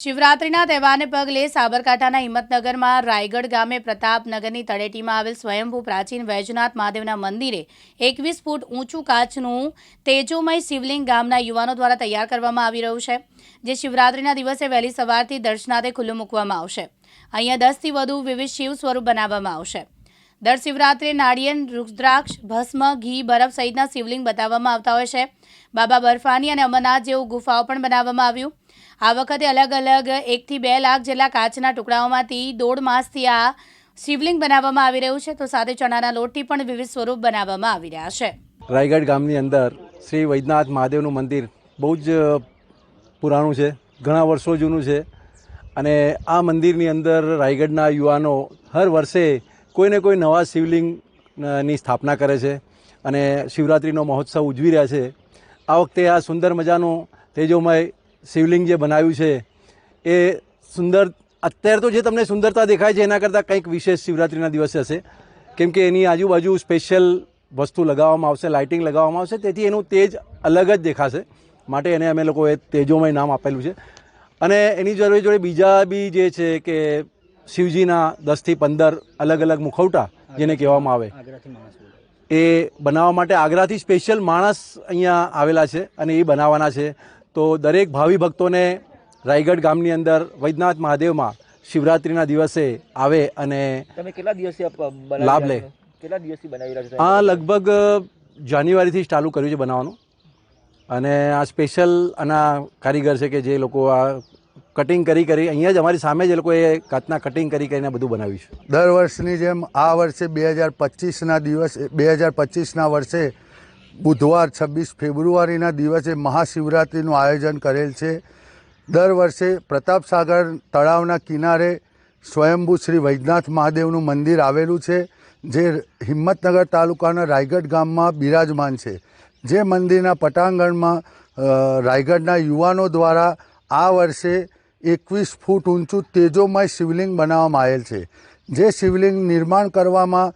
શિવરાત્રીના તહેવારને પગલે સાબરકાંઠાના હિંમતનગરમાં રાયગઢ ગામે પ્રતાપનગરની તળેટીમાં આવેલ સ્વયંભૂ પ્રાચીન વૈજનાથ મહાદેવના મંદિરે એકવીસ ફૂટ ઊંચું કાચનું તેજોમય શિવલિંગ ગામના યુવાનો દ્વારા તૈયાર કરવામાં આવી રહ્યું છે, જે શિવરાત્રીના દિવસે વહેલી સવારથી દર્શનાર્થે ખુલ્લું મૂકવામાં આવશે. અહીંયા દસથી વધુ વિવિધ શિવ સ્વરૂપ બનાવવામાં આવશે. દર શિવરાત્રે નાળિયેર, રુદ્રાક્ષ, ભસ્મ, ઘી, બરફ સહિતના શિવલિંગ બતાવવામાં આવતા હોય છે. બાબા બર્ફાની અને અમરનાથ જેવું ગુફાઓ પણ બનાવવામાં આવ્યું. આ વખતે અલગ અલગ એકથી બે લાખ જેટલા કાચના ટુકડાઓમાંથી દોઢ માસથી આ શિવલિંગ બનાવવામાં આવી રહ્યું છે. તો સાથે ચણાના લોટથી પણ વિવિધ સ્વરૂપ બનાવવામાં આવી રહ્યા છે. રાયગઢ ગામની અંદર શ્રી વૈદ્યનાથ મહાદેવનું મંદિર બહુ જ પુરાણું છે, ઘણા વર્ષો જૂનું છે. અને આ મંદિરની અંદર રાયગઢના યુવાનો હર વર્ષે કોઈને કોઈ નવા શિવલિંગની સ્થાપના કરે છે અને શિવરાત્રિનો મહોત્સવ ઉજવી રહ્યા છે. આ વખતે આ સુંદર મજાનું તેજોમય શિવલિંગ જે બનાવ્યું છે એ સુંદર અત્યારે તો જે તમને સુંદરતા દેખાય છે એના કરતાં કંઈક વિશેષ શિવરાત્રિના દિવસે હશે. કેમ કે એની આજુબાજુ સ્પેશિયલ વસ્તુ લગાવવામાં આવશે લાઇટિંગ લગાવવામાં આવશે તેથી એનું તેજ અલગ જ દેખાશે. માટે એને અમે લોકોએ તેજોમય નામ આપેલું છે. અને એની જોડે જોડે બીજા બી જે છે કે શિવજીના દસથી પંદર અલગ અલગ મુખવટા જેને કહેવામાં આવે એ બનાવવા માટે આગ્રાથી સ્પેશિયલ માણસ અહીંયા આવેલા છે અને એ બનાવવાના છે. તો દરેક ભાવિ ભક્તોને રાયગઢ ગામની અંદર વૈદ્યનાથ મહાદેવમાં શિવરાત્રિના દિવસે આવે અને તમે કેટલા દિવસથી લાભ લે. કેટલા દિવસથી બનાવી રહ્યા આ લગભગ જાન્યુઆરીથી જ ચાલુ કર્યું છે બનાવવાનું. અને આ સ્પેશિયલ આના કારીગર છે કે જે લોકો આ કટિંગ કરી કરી અહીંયા જ અમારી સામે જ એ લોકોએ કાચના કટિંગ કરી કરીને બધું બનાવ્યું છે. દર વર્ષની જેમ આ વર્ષે બે હજાર પચીસના દિવસ બે હજાર પચીસના વર્ષે બુધવાર છવ્વીસ ફેબ્રુઆરીના દિવસે મહાશિવરાત્રિનું આયોજન કરેલ છે. દર વર્ષે પ્રતાપસાગર તળાવના કિનારે સ્વયંભૂ શ્રી વૈદ્યનાથ મહાદેવનું મંદિર આવેલું છે, જે હિંમતનગર તાલુકાના રાયગઢ ગામમાં બિરાજમાન છે. જે મંદિરના પટાંગણમાં રાયગઢના યુવાનો દ્વારા આ વર્ષે એકવીસ ફૂટ ઊંચું તેજોમય શિવલિંગ બનાવવામાં આવેલ છે. જે શિવલિંગ નિર્માણ કરવામાં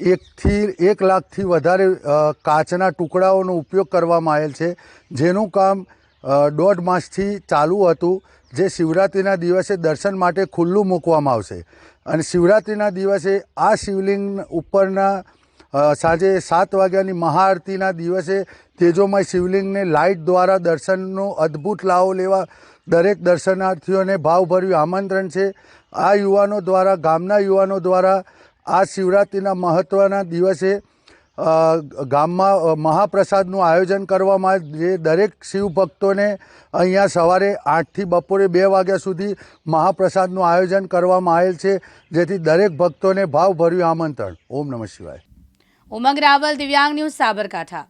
એકથી એક લાખથી વધારે કાચના ટુકડાઓનો ઉપયોગ કરવામાં આવેલ છે. જેનું કામ દોઢ માસથી ચાલુ હતું, જે શિવરાત્રિના દિવસે દર્શન માટે ખુલ્લું મૂકવામાં આવશે. અને શિવરાત્રિના દિવસે આ શિવલિંગ ઉપરના સાંજે સાત વાગ્યાની મહાઆરતીના દિવસે તેજોમય શિવલિંગને લાઇટ દ્વારા દર્શનનો અદ્ભુત લાવો લેવા દરેક દર્શનાર્થીઓને ભાવભર્યું આમંત્રણ છે. આ યુવાનો દ્વારા, ગામના યુવાનો દ્વારા આ શિવરાત્રિના મહત્ત્વના દિવસે ગામમાં મહાપ્રસાદનું આયોજન કરવામાં જે દરેક શિવ ભક્તોને અહીંયા સવારે આઠથી બપોરે બે વાગ્યા સુધી મહાપ્રસાદનું આયોજન કરવામાં આવેલ છે, જેથી દરેક ભક્તોને ભાવભર્યું આમંત્રણ. ઓમ નમઃ શિવાય. ઉમંગ રાવલ, દિવ્યાંગ ન્યૂઝ સાબરકાંઠા.